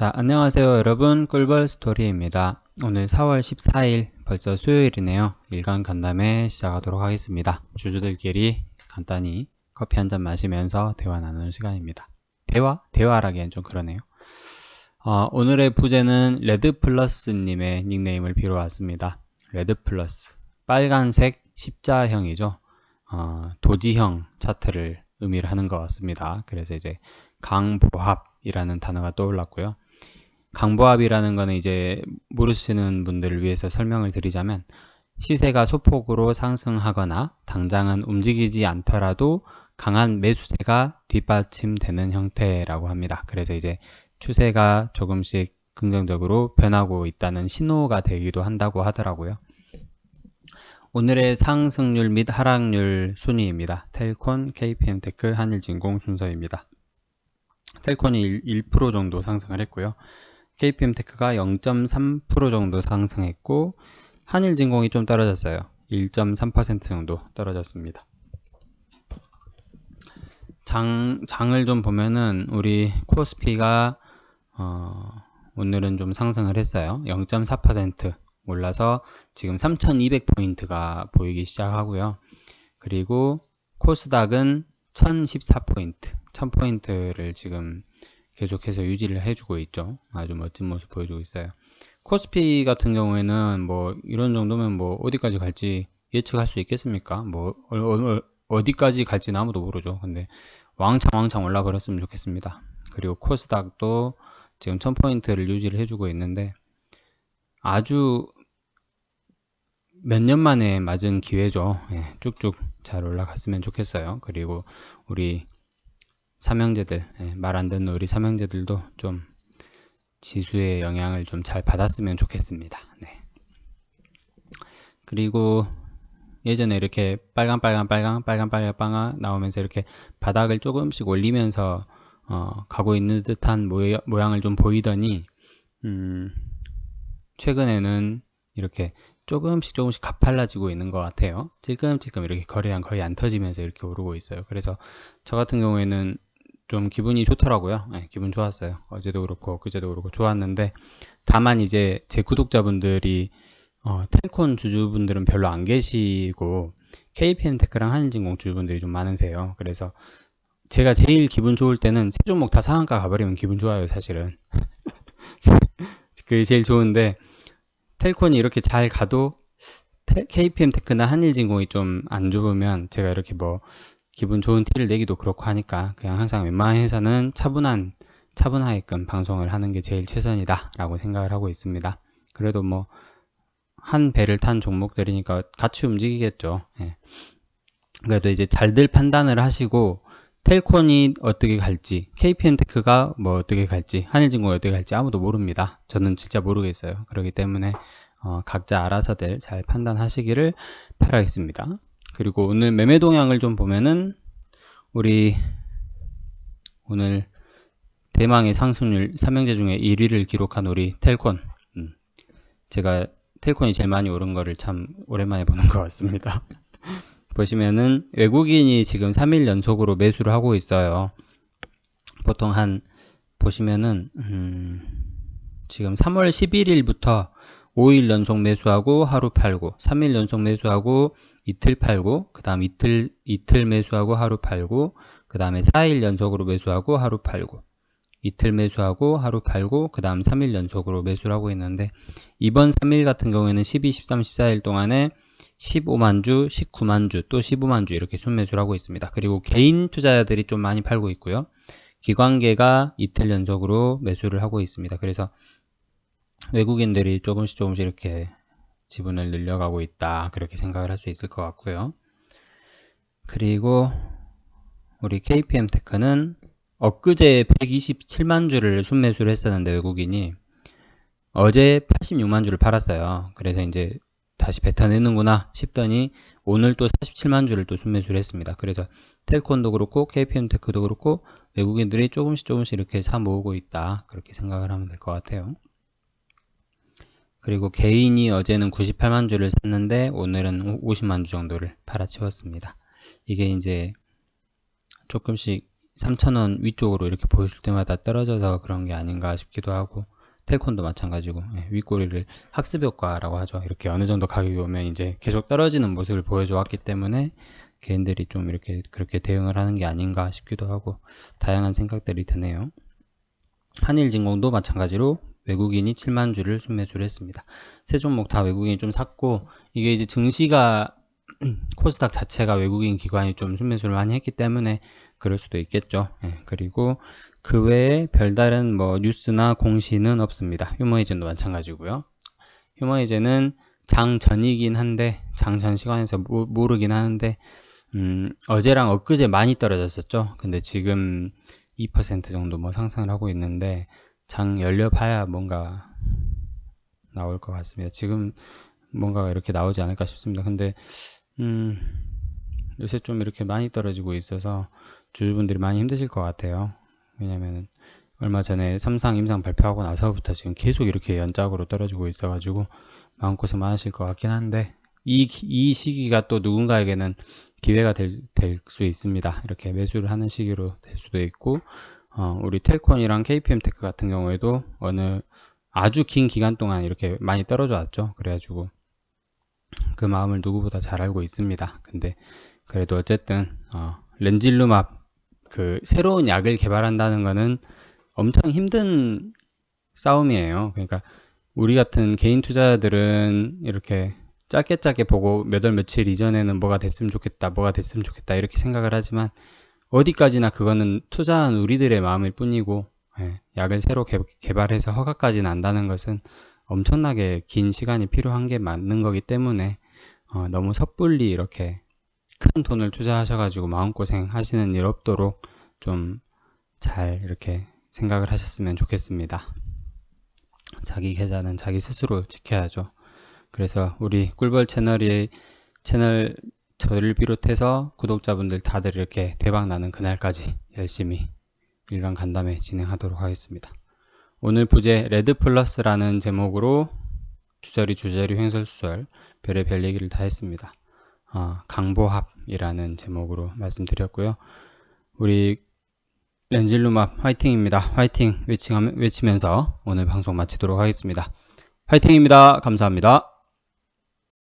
자, 안녕하세요 여러분. 꿀벌 스토리입니다. 오늘 4월 14일 벌써 수요일이네요. 일간 간담회 시작하도록 하겠습니다. 주주들끼리 간단히 커피 한 잔 마시면서 대화 나누는 시간입니다. 대화? 대화라기엔 좀 그러네요. 어, 오늘의 부제는 레드 플러스님의 닉네임을 빌어왔습니다. 레드 플러스. 빨간색 십자형이죠. 어, 도지형 차트를 의미를 하는 것 같습니다. 그래서 이제 강보합이라는 단어가 떠올랐고요. 강보합이라는 거는 이제 모르시는 분들을 위해서 설명을 드리자면 시세가 소폭으로 상승하거나 당장은 움직이지 않더라도 강한 매수세가 뒷받침되는 형태라고 합니다. 그래서 이제 추세가 조금씩 긍정적으로 변하고 있다는 신호가 되기도 한다고 하더라고요. 오늘의 상승률 및 하락률 순위입니다. 텔콘, KPM테크, 한일진공 순서입니다. 텔콘이 1% 정도 상승을 했고요. KPM테크가 0.3% 정도 상승했고 한일진공이 좀 떨어졌어요. 1.3% 정도 떨어졌습니다. 장, 장을 좀 보면은 우리 코스피가 어, 오늘은 좀 상승을 했어요. 0.4% 올라서 지금 3200포인트가 보이기 시작하고요. 그리고 코스닥은 1014포인트, 1000포인트를 지금 계속해서 유지를 해주고 있죠. 아주 멋진 모습 보여주고 있어요. 코스피 같은 경우에는 뭐 이런 정도면 뭐 어디까지 갈지 예측할 수 있겠습니까? 뭐 어, 디까지 갈지는 아무도 모르죠. 근데 왕창 왕창 올라버렸으면 좋겠습니다. 그리고 코스닥도 지금 1000포인트를 유지를 해주고 있는데 아주 몇 년 만에 맞은 기회죠. 예, 쭉쭉 잘 올라갔으면 좋겠어요. 그리고 우리 삼형제들, 예, 말안 듣는 우리 삼형제들도 좀 지수의 영향을 좀 잘 받았으면 좋겠습니다. 네. 그리고 예전에 이렇게 빨간 빨간 빨간 빨간 빨간 빨간 나오면서 이렇게 바닥을 조금씩 올리면서 어, 가고 있는 듯한 모양, 을 좀 보이더니 음, 최근에는 이렇게 조금씩 조금씩 가팔라지고 있는 것 같아요. 찔끔찔끔 이렇게 거래량 거의 안 터지면서 이렇게 오르고 있어요. 그래서 저 같은 경우에는 좀 기분이 좋더라고요. 네, 기분 좋았어요. 어제도 그렇고 그제도 그렇고 좋았는데 다만 이제 제 구독자분들이 어, 텔콘 주주분들은 별로 안 계시고 KPM 테크랑 한인진공 주주분들이 좀 많으세요. 그래서 제가 제일 기분 좋을 때는 세 종목 다 상한가 가버리면 기분 좋아요, 사실은. 그게 제일 좋은데 텔콘이 이렇게 잘 가도 KPM 테크나 한일진공이 좀 안 좋으면 제가 이렇게 뭐 기분 좋은 티를 내기도 그렇고 하니까 그냥 항상 웬만한 회사는 차분한 차분하게끔 방송을 하는 게 제일 최선이다 라고 생각을 하고 있습니다. 그래도 뭐 한 배를 탄 종목들이니까 같이 움직이겠죠. 예. 그래도 이제 잘들 판단을 하시고 텔콘이 어떻게 갈지, KPM테크가 뭐 어떻게 갈지, 한일진공이 어떻게 갈지 아무도 모릅니다. 저는 진짜 모르겠어요. 그렇기 때문에 어, 각자 알아서들 잘 판단하시기를 바라겠습니다. 그리고 오늘 매매 동향을 좀 보면은 우리 오늘 대망의 상승률 3명제 중에 1위를 기록한 우리 텔콘 음, 제가 텔콘이 제일 많이 오른 거를 참 오랜만에 보는 것 같습니다. 보시면은 외국인이 지금 3일 연속으로 매수를 하고 있어요. 보통 한 보시면은 음, 지금 3월 11일부터 5일 연속 매수하고 하루 팔고 3일 연속 매수하고 이틀 팔고 그 다음 이틀 이틀 매수하고 하루 팔고 그 다음에 4일 연속으로 매수하고 하루 팔고 이틀 매수하고 하루 팔고 그 다음 3일 연속으로 매수를 하고 있는데 이번 3일 같은 경우에는 12, 13, 14일 동안에 15만 주, 19만 주, 또 15만 주 이렇게 순매수를 하고 있습니다. 그리고 개인 투자자들이 좀 많이 팔고 있고요. 기관계가 이틀 연속으로 매수를 하고 있습니다. 그래서 외국인들이 조금씩 조금씩 이렇게 지분을 늘려가고 있다. 그렇게 생각을 할 수 있을 것 같고요. 그리고 우리 KPM 테크는 엊그제 127만 주를 순매수를 했었는데 외국인이 어제 86만 주를 팔았어요. 그래서 이제 다시 뱉어내는구나 싶더니 오늘 또 47만 주를 또 순매수를 했습니다. 그래서 텔콘도 그렇고 KPM 테크도 그렇고 외국인들이 조금씩 조금씩 이렇게 사 모으고 있다. 그렇게 생각을 하면 될 것 같아요. 그리고 개인이 어제는 98만 주를 샀는데 오늘은 50만 주 정도를 팔아치웠습니다. 이게 이제 조금씩 3,000원 위쪽으로 이렇게 보여줄 때마다 떨어져서 그런 게 아닌가 싶기도 하고 텔콘도 마찬가지고 예, 윗꼬리를 학습 효과라고 하죠. 이렇게 어느 정도 가격이 오면 이제 계속 떨어지는 모습을 보여줘 왔기 때문에 개인들이 좀 이렇게 그렇게 대응을 하는 게 아닌가 싶기도 하고 다양한 생각들이 드네요. 한일진공도 마찬가지로 외국인이 7만 주를 순매수를 했습니다. 세 종목 다 외국인이 좀 샀고 이게 이제 증시가 코스닥 자체가 외국인 기관이 좀 순매수를 많이 했기 때문에 그럴 수도 있겠죠. 예, 그리고 그 외에 별다른 뭐 뉴스나 공시는 없습니다. 휴머이젠도 마찬가지고요. 휴머이젠은 장 전이긴 한데 장 전 시간에서 모, 모르긴 하는데 음, 어제랑 엊그제 많이 떨어졌었죠. 근데 지금 2% 정도 뭐 상승을 하고 있는데 장 열려봐야 뭔가 나올 것 같습니다. 지금 뭔가가 이렇게 나오지 않을까 싶습니다. 근데 음, 요새 좀 이렇게 많이 떨어지고 있어서 주주분들이 많이 힘드실 것 같아요. 왜냐면 얼마 전에 삼상 임상 발표하고 나서부터 지금 계속 이렇게 연작으로 떨어지고 있어가지고 마음고생 많으실 것 같긴 한데 이, 이 시기가 또 누군가에게는 기회가 될 수 있습니다. 이렇게 매수를 하는 시기로 될 수도 있고 어, 우리 텔콘이랑 KPM테크 같은 경우에도 어느 아주 긴 기간 동안 이렇게 많이 떨어져 왔죠. 그래가지고 그 마음을 누구보다 잘 알고 있습니다. 근데 그래도 어쨌든 어, 렌질루맙 그 새로운 약을 개발한다는 거는 엄청 힘든 싸움이에요. 그러니까 우리 같은 개인 투자자들은 이렇게 짧게 짧게 보고 몇 월 며칠 이전에는 뭐가 됐으면 좋겠다, 뭐가 됐으면 좋겠다 이렇게 생각을 하지만 어디까지나 그거는 투자한 우리들의 마음일 뿐이고 예, 약을 새로 개, 개발해서 허가까지 난다는 것은 엄청나게 긴 시간이 필요한 게 맞는 거기 때문에 어, 너무 섣불리 이렇게 큰 돈을 투자하셔가지고 마음고생 하시는 일 없도록 좀 잘 이렇게 생각을 하셨으면 좋겠습니다. 자기 계좌는 자기 스스로 지켜야죠. 그래서 우리 꿀벌 채널이 채널 저를 비롯해서 구독자분들 다들 이렇게 대박 나는 그날까지 열심히 일간 간담회 진행하도록 하겠습니다. 오늘 부제 레드 플러스라는 제목으로 주저리 주저리 횡설수설 별의 별 얘기를 다 했습니다. 어, 강보합이라는 제목으로 말씀드렸고요. 우리 렌질루맙 화이팅입니다. 화이팅 외치면서 오늘 방송 마치도록 하겠습니다. 화이팅입니다. 감사합니다.